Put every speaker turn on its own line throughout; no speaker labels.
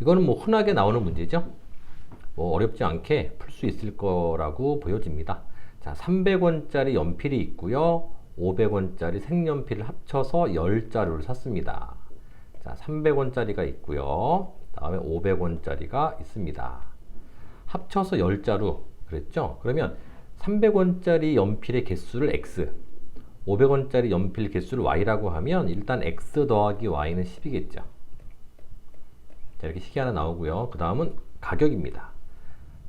이거는 뭐 흔하게 나오는 문제죠. 뭐 어렵지 않게 풀 수 있을 거라고 보여집니다. 자, 300원짜리 연필이 있고요. 500원짜리 색연필을 합쳐서 10자루를 샀습니다. 자, 300원짜리가 있고요. 다음에 500원짜리가 있습니다. 합쳐서 10자루 그랬죠? 그러면 300원짜리 연필의 개수를 x, 500원짜리 연필 개수를 y라고 하면 일단 x 더하기 y는 10이겠죠. 자, 이렇게 식이 하나 나오고요. 그 다음은 가격입니다.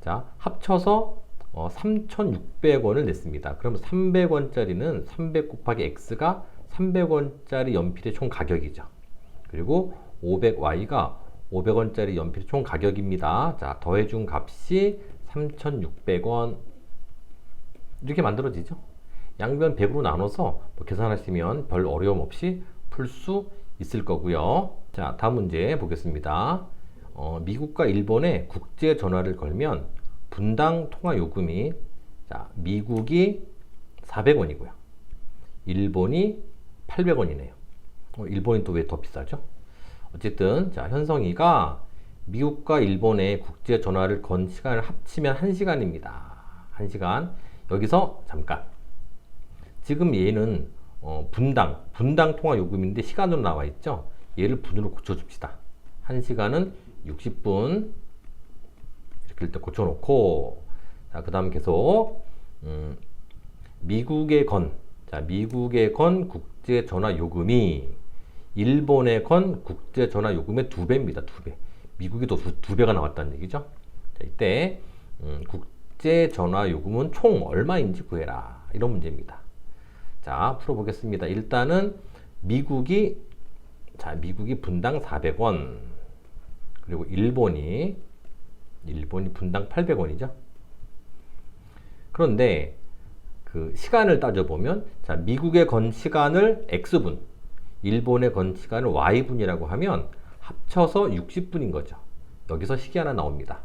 자, 합쳐서 어, 3,600원을 냈습니다. 그러면 300원짜리는 300 곱하기 x가 300원짜리 연필의 총 가격이죠. 그리고 500y가 500원짜리 연필의 총 가격입니다. 자, 더해준 값이 3,600원. 이렇게 만들어지죠. 양변 100으로 나눠서 뭐 계산하시면 별 어려움 없이 풀 수 있을 거고요. 자, 다음 문제 보겠습니다. 어, 미국과 일본에 국제 전화를 걸면 분당 통화 요금이 자, 미국이 400원이고요. 일본이 800원이네요. 어, 일본이 또 왜 더 비싸죠? 어쨌든 자, 현성이가 미국과 일본의 국제 전화를 건 시간을 합치면 1시간입니다. 1시간. 여기서 잠깐. 지금 얘는 어, 분당, 분당 통화 요금인데 시간으로 나와 있죠? 얘를 분으로 고쳐줍시다. 1시간은 60분. 이렇게 일단 고쳐놓고, 자, 그 다음 계속, 음, 미국의 건, 자, 미국의 건 국제 전화 요금이 일본의 건 국제 전화 요금의 두 배입니다. 두 배. 미국이 더두 배가 나왔다는 얘기죠. 자, 이때 음, 국제 전화 요금은 총 얼마인지 구해라. 이런 문제입니다. 자, 풀어보겠습니다. 일단은 미국이 자, 미국이 분당 400원. 그리고 일본이 일본이 분당 800원이죠. 그런데 그 시간을 따져 보면 자, 미국의 건 시간을 x분, 일본의 건 시간을 y분이라고 하면 합쳐서 60분인 거죠. 여기서 식이 하나 나옵니다.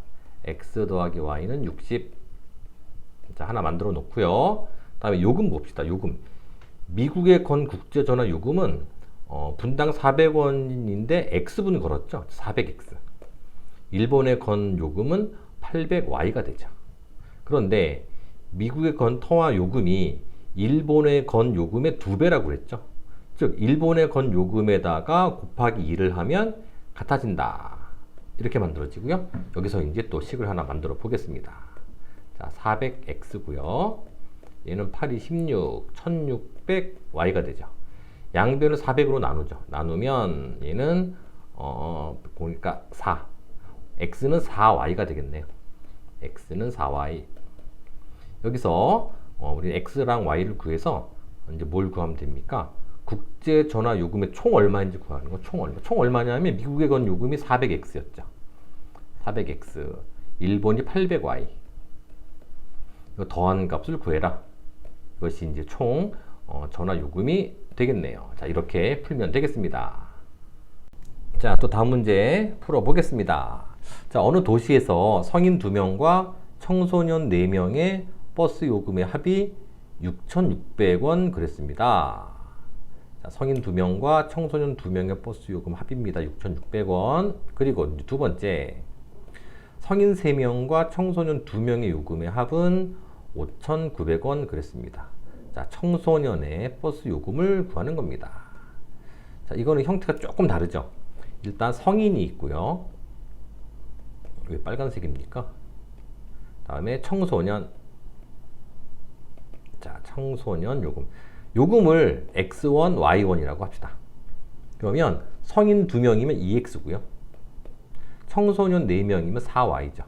x 더하기 y는 60. 자, 하나 만들어 놓고요. 다음에 요금 봅시다. 요금. 미국의 건 국제 전화 요금은 어, 분당 400원인데 x분 걸었죠. 400x. 일본의 건 요금은 800y가 되죠. 그런데 미국의 건 통화 요금이 일본의 건 요금의 두 배라고 그랬죠. 즉 일본의 건 요금에다가 곱하기 2를 하면 같아진다. 이렇게 만들어지고요. 여기서 이제 또 식을 하나 만들어 보겠습니다. 자, 400x고요. 얘는 8이 16, 1600y가 되죠. 양변을 400으로 나누죠. 나누면 얘는 어 보니까 4. x는 4y가 되겠네요. x는 4y. 여기서 어, 우리 x랑 y를 구해서 이제 뭘 구하면 됩니까? 국제 전화 요금의 총 얼마인지 구하는 거. 총 얼마? 총 얼마냐면 미국의 건 요금이 400x였죠. 400x. 일본이 800y. 이거 더한 값을 구해라. 이것이 이제 총 어, 전화 요금이 되겠네요. 자, 이렇게 풀면 되겠습니다. 자, 또 다음 문제 풀어보겠습니다. 자, 어느 도시에서 성인 2명과 청소년 4명의 버스 요금의 합이 6,600원 그랬습니다. 자, 성인 2명과 청소년 2명의 버스 요금 합입니다. 6,600원. 그리고 두 번째, 성인 3명과 청소년 2명의 요금의 합은 5,900원 그랬습니다. 자, 청소년의 버스 요금을 구하는 겁니다. 자, 이거는 형태가 조금 다르죠. 일단 성인이 있고요. 왜 빨간색입니까? 다음에 청소년. 자, 청소년 요금. 요금을 x1, y1이라고 합시다. 그러면 성인 2명이면 2x고요. 청소년 4명이면 4y죠.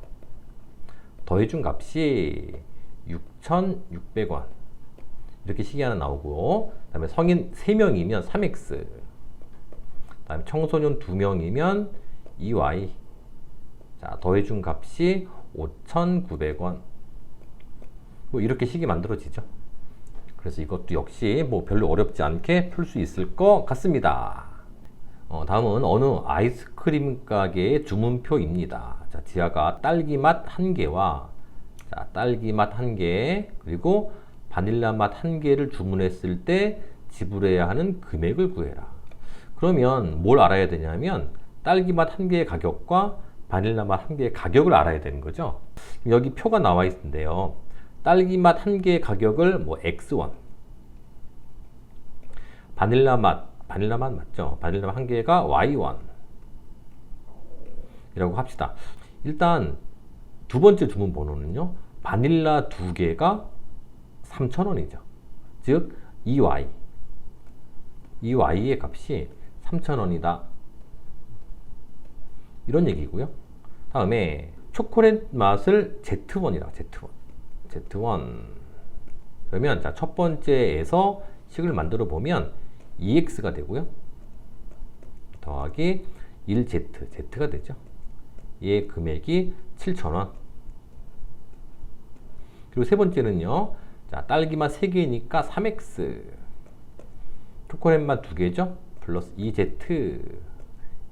더해준 값이 6,600원. 이렇게 식이 하나 나오고, 그 다음에 성인 3명이면 3x. 다음에 청소년 2명이면 2y. 자, 더해준 값이 5,900원. 뭐 이렇게 식이 만들어지죠. 그래서 이것도 역시 뭐 별로 어렵지 않게 풀 수 있을 것 같습니다. 어, 다음은 어느 아이스크림 가게의 주문표입니다. 자, 지하가 딸기 맛한 개와 자, 딸기 맛한 개, 그리고 바닐라 맛 한 개를 주문했을 때 지불해야 하는 금액을 구해라. 그러면 뭘 알아야 되냐면 딸기 맛 한 개의 가격과 바닐라 맛 한 개의 가격을 알아야 되는 거죠. 여기 표가 나와 있는데요. 딸기 맛 한 개의 가격을 뭐 X1, 바닐라 맛, 바닐라 맛 맞죠? 바닐라 맛 한 개가 Y1 이라고 합시다. 일단 두 번째 주문 번호는요. 바닐라 두 개가 3,000원이죠. 즉, 이 Y. 이 Y의 값이 3,000원이다. 이런 얘기고요. 다음에 초콜릿 맛을 Z1이라 Z1. Z1. 그러면 자, 첫 번째에서 식을 만들어 보면 2x가 되고요. 더하기 1z, z가 되죠. 얘 금액이 7,000원. 그리고 세 번째는요. 자, 딸기맛 3개니까 3x. 초콜릿맛 2개죠. 플러스 2z.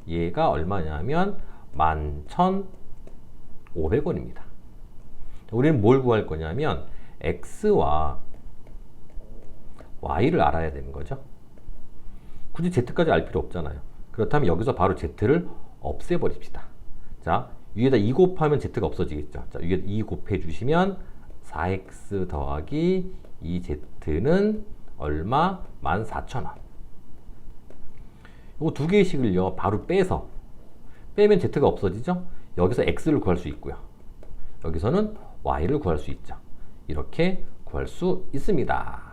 얘가 얼마냐면 11,500원입니다. 우리는 뭘 구할 거냐면 x와 y를 알아야 되는 거죠. 굳이 z까지 알 필요 없잖아요. 그렇다면 여기서 바로 z를 없애버립시다. 자, 위에다 2 곱하면 z가 없어지겠죠. 자, 위에 2 곱해 주시면 4x 더하기 2z는 얼마? 14,000원. 이거 두 개의 식을요, 바로 빼서 빼면 z가 없어지죠? 여기서 x를 구할 수 있고요. 여기서는 y를 구할 수 있죠. 이렇게 구할 수 있습니다.